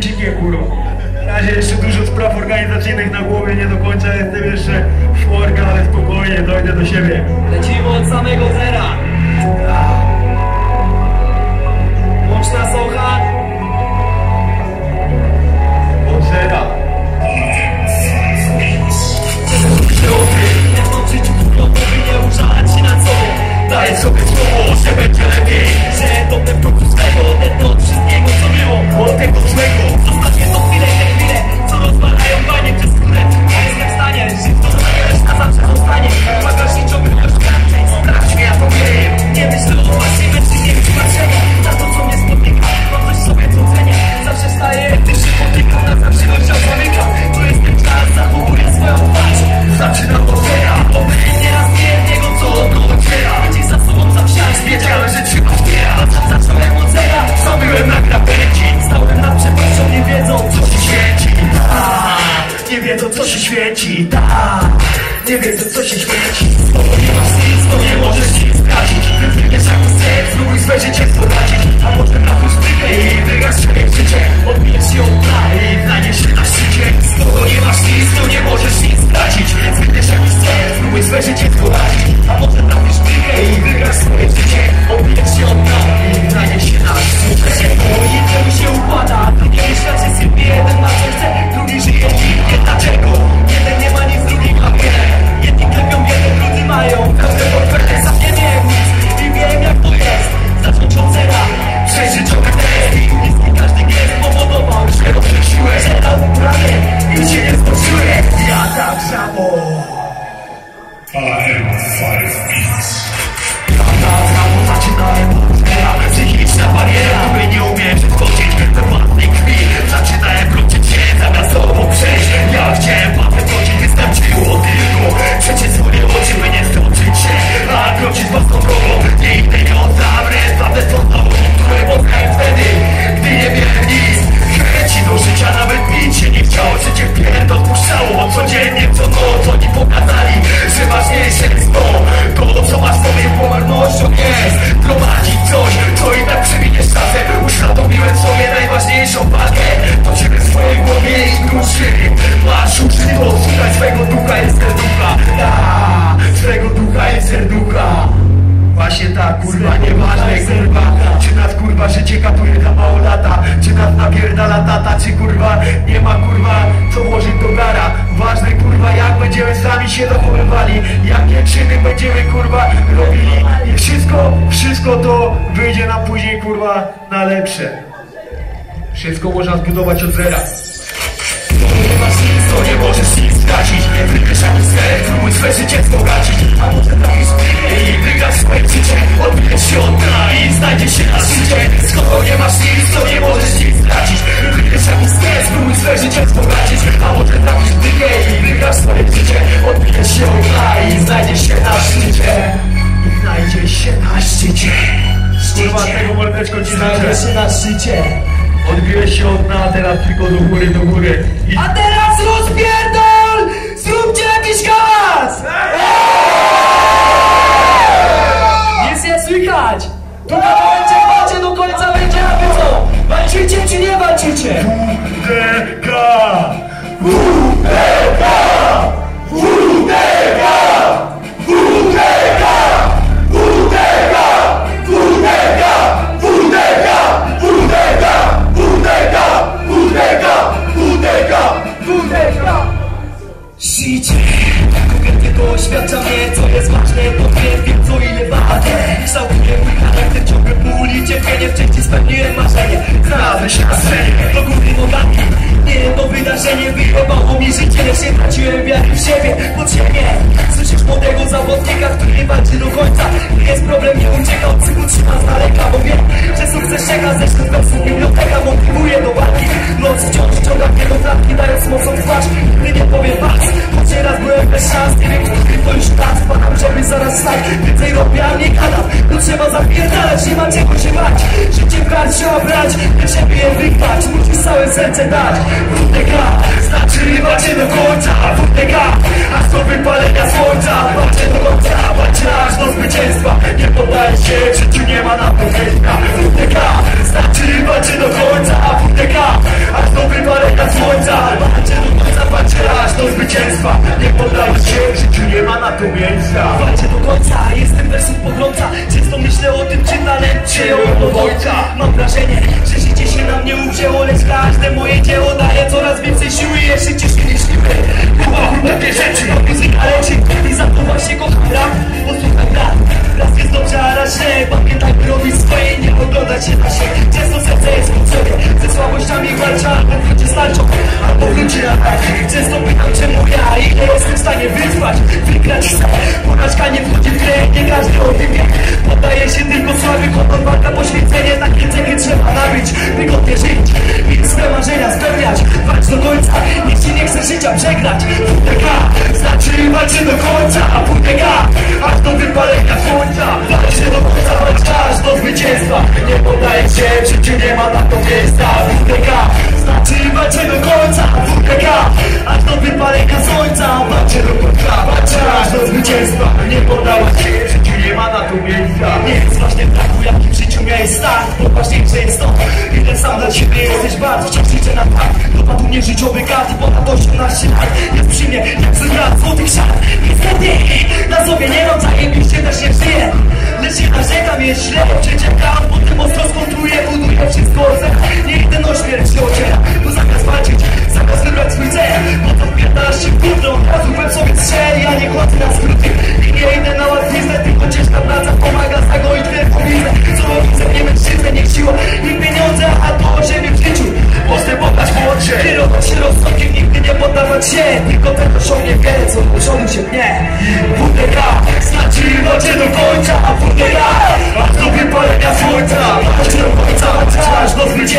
wybitnie kurą. Na razie jeszcze dużo spraw organizacyjnych na głowie, nie do końca jestem jeszcze w szporka, ale spokojnie, dojdę do siebie. Lecimy od samego zera. Łączna socha. foi científico. kurwa życie katuje na mało lata. Czy nas napierdala tata, czy kurwa nie ma kurwa co włożyć do gara. Ważne kurwa jak będziemy sami się zachowywali Jakie czyny będziemy kurwa robili. I wszystko, wszystko to wyjdzie nam później kurwa na lepsze. Wszystko można zbudować od zera. masz nic, to nie możesz nic stracić. Wykryjesz jakiś stres, by móc swe życie wzbogacić A potem trafisz w dykę i wygrasz swoje życie. Odbijesz się od i znajdziesz się na szczycie. I znajdziesz się na szczycie. Kurwa, tego mordeczko ci znajdziesz się na szczycie. Odbiłeś się od dna, a teraz tylko do góry, do góry. I... A teraz rozpierdol! Zróbcie jakiś hałas! Nic nie słychać! Tu na Konkretnie to oświadcza mnie, co jest ważne Potwierdzam co ile warte Kształtuje mój charakter, ciągle puli Cierpienie. Wcześniej spełniłem marzenie Znalazłem się na scenie, to głównym odaniem Nie to wydarzenie. Wyjebało mi życie Lecz nie traciłem wiary w siebie, podziemie Słyszysz młodego zawodnika, który walczy do końca. Nie jest problem, nie ucieka, od cyklu trzyma pogromca Często myślę o tym, czy talent przyjął ojca Mam wrażenie, że życie się na mnie uwzięło Lecz każde moje dzieło daje coraz więcej siły Jeszcze ciężkie niż siły Takie rzeczy, muzyka leczy I za to właśnie kocham rap Posłuchaj rap, raz jest dobrze, a raz źle Pamiętaj, by robić swoje, nie oglądać się na się Często serce jest walczy do końca WTK, aż do wypalenia słońca. Walczy do końca, walcz aż do zwycięstwa. Nie poddaję się, w życiu nie ma na to miejsca. WTK, znaczy walczy do końca WTK, aż do wypalenia słońca. Walczy do końca, walcz aż do zwycięstwa. Nie poddała się, w życiu nie ma na to miejsca. Nie sam dla siebie jesteś wart Wciąż liczę na tak, dopadł mnie życiowy gard Ponad 18 lat, jest przy mnie jak zygrat złotych szat Niestety, na sobie nie mam zajebiście też nie żyję Lecz nie narzekam, jest źle, przeciekam Potem ostro skontruję, buduję wszystko od zera. Niech ten o śmierć się ociera, bo Zamiast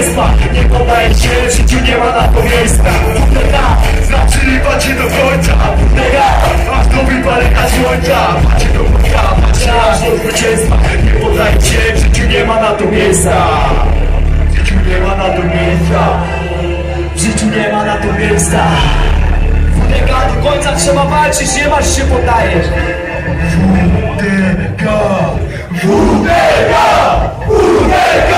Nie poddaję się, w życiu nie ma na to miejsca. WTK, znaczy walczę do końca. WTK, aż do wypalenia słońca. Walczę do końca, walczę aż do zwycięstwa. Nie poddaję się, w życiu nie ma na to miejsca. W życiu nie ma na to miejsca. W życiu nie ma na to miejsca. WTK, do końca trzeba walczyć, nie masz się poddajesz WTK, WTK, WTK,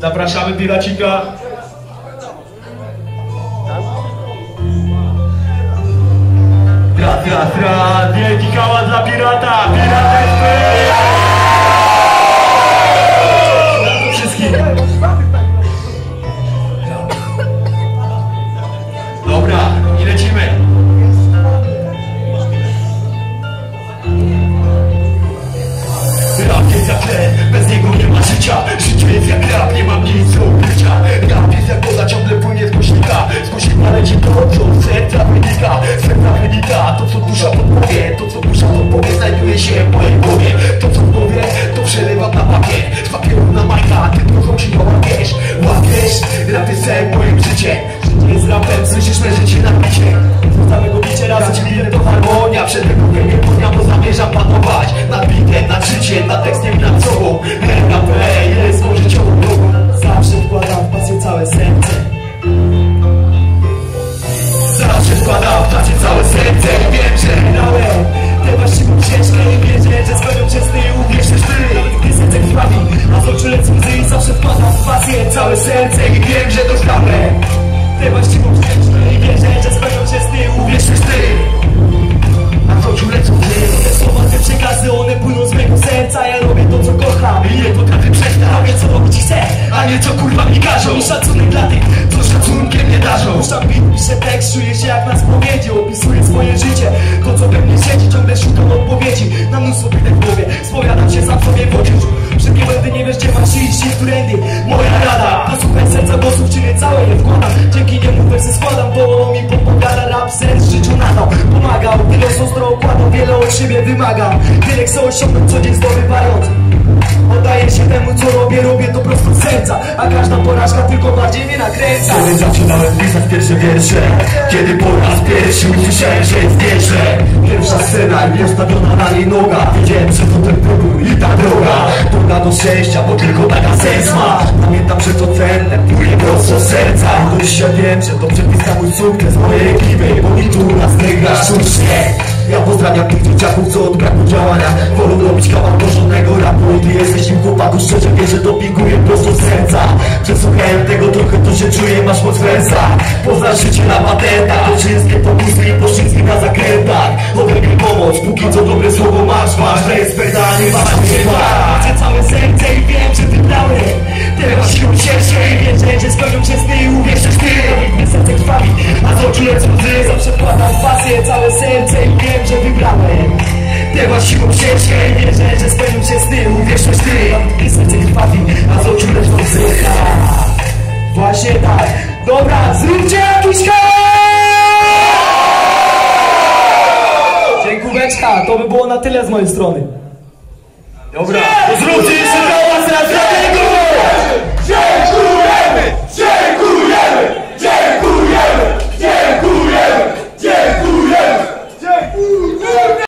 Zapraszamy Piracika. Tra, tra, tra. Wielki hałas dla pirata. Pirata jest pytań w głowie Spowiadam się sam sobie w oczy. Szybkie błędy, nie wiesz gdzie masz iść i którędy Moja rada, posłuchaj serca głosów, czyny całe je wkładam. Dzięki niemu wersy składam, bo mi podpowiada rap Sens życiu nadał, pomagał Tyle ostro układał, wiele od siebie wymagam. Wiele chcę osiągnąć, co dzień zdobywając Oddaję się temu co robię, robię to prosto z serca. A każda porażka tylko bardziej mnie nakręca. Kiedy zaczynałem pisać pierwsze wiersze Kiedy po raz pierwszy usłyszałem, że jest wiersze. Pierwsza scena i postawiona na niej noga. Wiedziałem, że to ten próg i ta droga. Droga do szczęścia, bo tylko taka sens ma. Pamiętam, że to cenne, płynie prosto z serca. Do dzisiaj wiem, że to przepis na mój sukces mojej ekipy Bo mi tu nas sztucznie Ja pozdrawiam tych dzieciaków, co od braku działania Wolą robić kawał porządnego rapu. Ty jesteś im chłopaku, szczerze wiesz, że dopinguję prosto z serca. Przesłuchałem tego trochę, to się czuję, masz moc w rękach Poznasz życie na patentach. To wszystkie pokusy i poszczyzny na zakrętach. Ode mnie pomoc, póki co dobre słowo masz. Masz respekt, a nie masz chyba Chcę całe serce zróbcie jakiś Dziękóweczka, to by było na tyle z mojej strony. Dobra, to zróbcie jeszcze